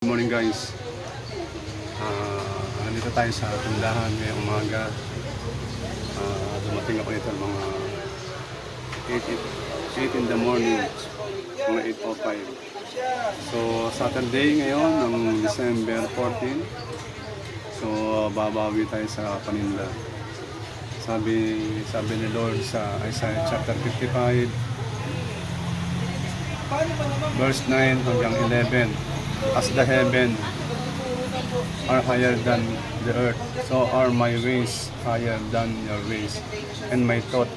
Good morning guys. Ah, nandito tayo sa tindahan ngayong umaga. Ah, dumating ako dito mga 8, 8 in the morning, mga 8.05. So, Saturday ngayon, ng December 14. So, babawi tayo sa paninda. Sabi, sabi ni Lord sa Isaiah chapter 55, verse 9 hanggang 11 as the heaven are higher than the earth so are my ways higher than your ways and my thought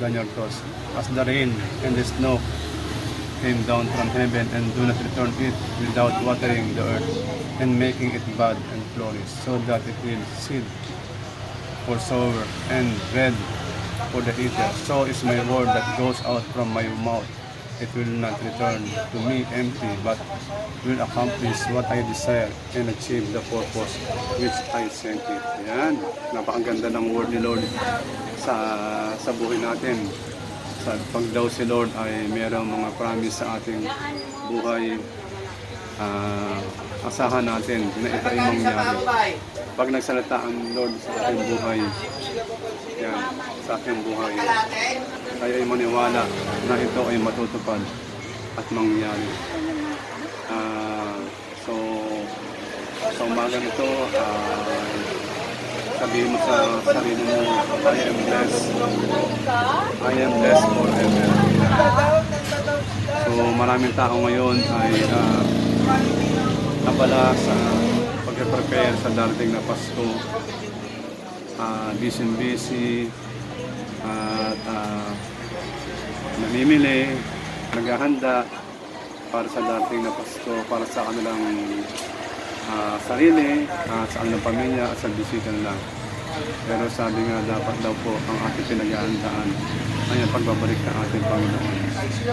than your thoughts as the rain and the snow came down from heaven and do not return it without watering the earth and making it bud and flourish so that it will seed for sower and bread for the eater. So is my word that goes out from my mouth. It will not return to me empty, but will accomplish what I desire and achieve the purpose which I sent it. Yan. Napakaganda ng word ni Lord sa sa buhay natin. Sa pag daw si Lord ay mayroong mga promise sa ating buhay, ah, asahan natin na ito ay mangyari pag nagsalita ang Lord sa aking buhay, yan, sa aking buhay, tayo ay maniwala na ito ay matutupad at mangyari. Ah, so, sa umaga nito, ah, sabihin mo sa sarili mo, I am blessed. I am blessed forever. So, maraming tao ngayon ay ah, abala sa pag-prepare sa darating na Pasko. Uh, busy busy at ah, namimili, naghahanda para sa darating na Pasko, para sa kanilang ah, sarili, ah, sa kanilang pamilya at sa bisita nila. Pero sabi nga dapat daw po ang ating pinaghahandaan ay ang pagbabalik ng ating Panginoon.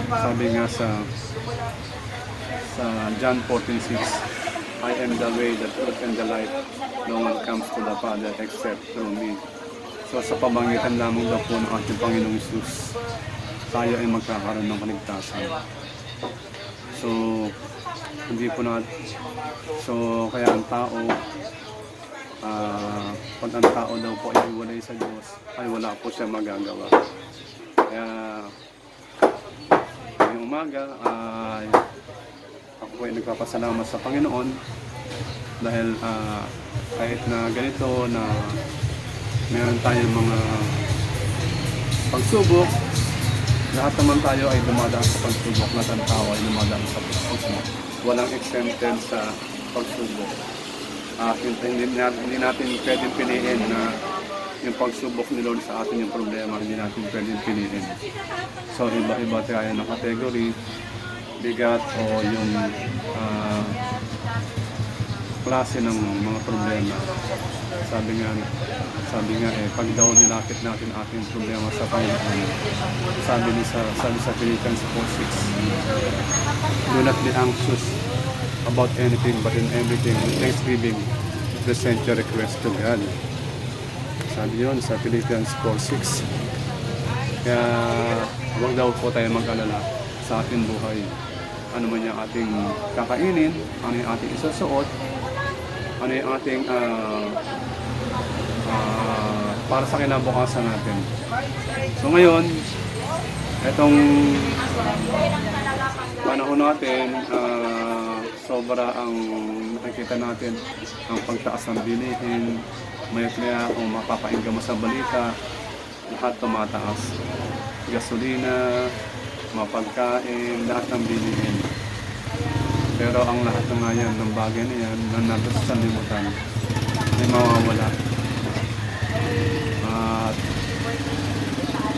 Sabi nga sa sa John 14:6, I am the way, the truth, and the life. No one comes to the Father except through me. So sa pamamagitan lamang daw po ng ating Panginoong Isus, tayo ay magkakaroon ng kaligtasan. So, hindi po na, so kaya ang tao, ah, pag ang tao daw po ay iwalay sa Diyos, ay wala po siya magagawa. Kaya, ngayong umaga, ay ako po ay nagpapasalamat sa Panginoon dahil ah, kahit na ganito na meron tayong mga pagsubok, lahat naman tayo ay dumadaan sa pagsubok, ng tao ay dumadaan sa pagsubok. Walang exempted sa pagsubok. Ah, hindi, hindi, hindi natin pwedeng piliin na yung pagsubok ni Lord sa atin yung problema, hindi natin pwedeng piliin. So iba-iba tayo ng category, bigat o yung ah, klase ng mga problema. Sabi nga, sabi nga eh, pag daw nilapit natin ating problema sa Panginoon, sabi ni sa, sabi sa Philippians 4.6, Do not be anxious about anything but in everything with thanksgiving present your request to God. Sabi yun sa Philippians 4.6. Kaya huwag daw po tayo mag-alala sa ating buhay. Ano man yung ating kakainin, ano yung ating isusuot, ano yung ating ah, ah, para sa kinabukasan natin. So ngayon, itong panahon natin, ah, sobra ang nakikita natin ang pagtaas ng bilihin, may kaya kung mapapaingga mo sa balita, lahat tumataas. Gasolina, mga pagkain, lahat ng bilihin. Pero ang lahat ng yan, ng bagay na yan, na nandun sa sanlibutan, ay mawawala. At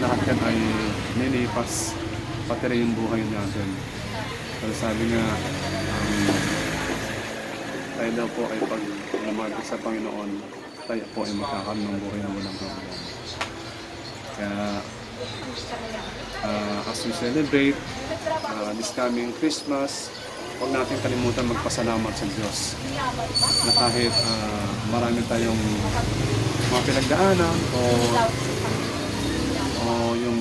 lahat yan ay nilipas, pati rin yung buhay natin. Pero sabi nga, um, tayo daw po ay pag lumagay sa Panginoon, tayo po ay magkakaroon ng buhay na walang hanggan. Kaya, uh, as we celebrate uh, this coming Christmas, huwag natin kalimutan magpasalamat sa Diyos na kahit uh, marami tayong mga pinagdaanan o o yung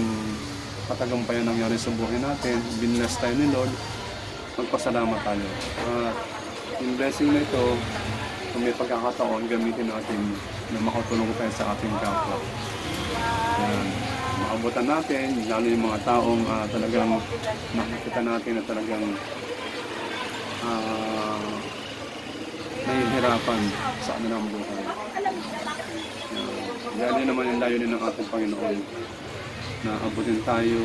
katagumpayan nangyari sa buhay natin, binless tayo ni Lord, magpasalamat tayo. At yung blessing na ito, kung may pagkakataon, gamitin natin na makatulong tayo sa ating kapwa. Yan. Makabutan natin, lalo yung mga taong ah, talagang nakikita natin na talagang ah, nahihirapan sa kanilang buhay. Yan. Yan yun naman yung layunin ng ating Panginoon na abutin tayo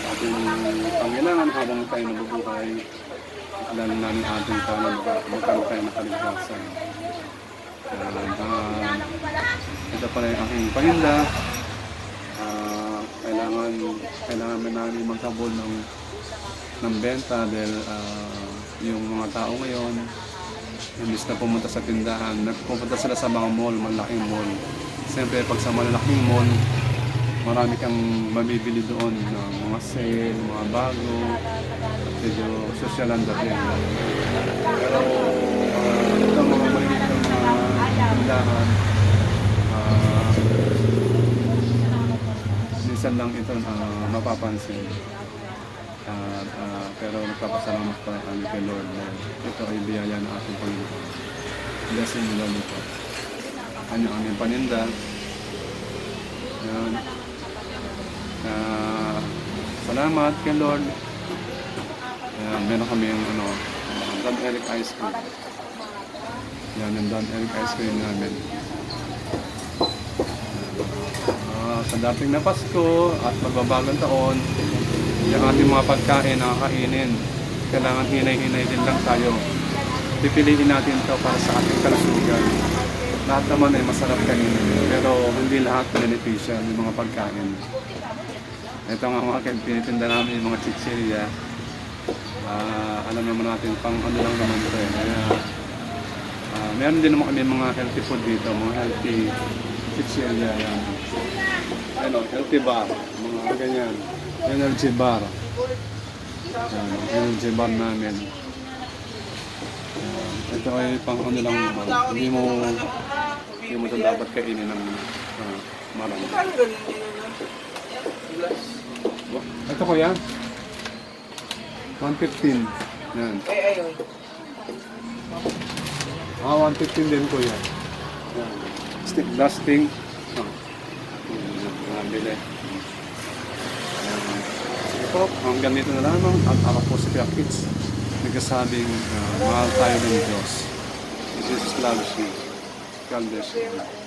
sa ating pangailangan habang tayo nabubuhay. Alala namin ating kanan magkaroon tayo ng kaligtasan. Yan. Ah, ito pala yung aking paninda. Ah, kailangan kailangan na namin magkabol ng ng benta dahil ah, yung mga tao ngayon imbis na pumunta sa tindahan, nagpupunta sila sa mga mall, malaking mall. Siyempre, pag sa malalaking mall, marami kang mabibili doon ng mga sale, mga bago, at medyo social ang dating. Pero, uh, ito mga maliit na mga tindahan, ah, minsan lang ito ah, mapapansin. At, ah, pero nagpapasalamat pa kami kay Lord na ito ay biyaya ng ating Panginoon. Blessing nila dito. Ano ang aming paninda. Yan. Ah, salamat kay Lord. Yan, meron kami yung ano, uh, Don Eric Ice Cream. Yan, yung Don Eric Ice Cream namin. Ah, sa dating na Pasko at magbabagong taon, yung ating mga pagkain na kakainin, kailangan hinay-hinay din lang tayo. Pipiliin natin ito para sa ating kalusugan. Lahat naman ay masarap kainin, pero hindi lahat beneficial yung mga pagkain. Ito nga mga kaya pinitinda namin yung mga chichirya. Ah, alam naman natin pang ano lang naman ito eh. Kaya, ah, meron din naman kami mga healthy food dito, mga healthy chichirya yan. Ano, healthy bar, mga ganyan. Energy bar. Yan, energy bar namin. Yan. Ito ay pang ano lang naman. Hindi mo hindi mo dapat kainin ng uh, marami. Ito ko yan. 115. Yan. Ay, ayun. Ah, 115 din ko yan. Stick dusting. Yan, nabili. Po, hanggang dito na lamang at ako po si Pia Kids. Nagkasabing uh, mahal tayo ng Diyos. Jesus loves you. God bless you.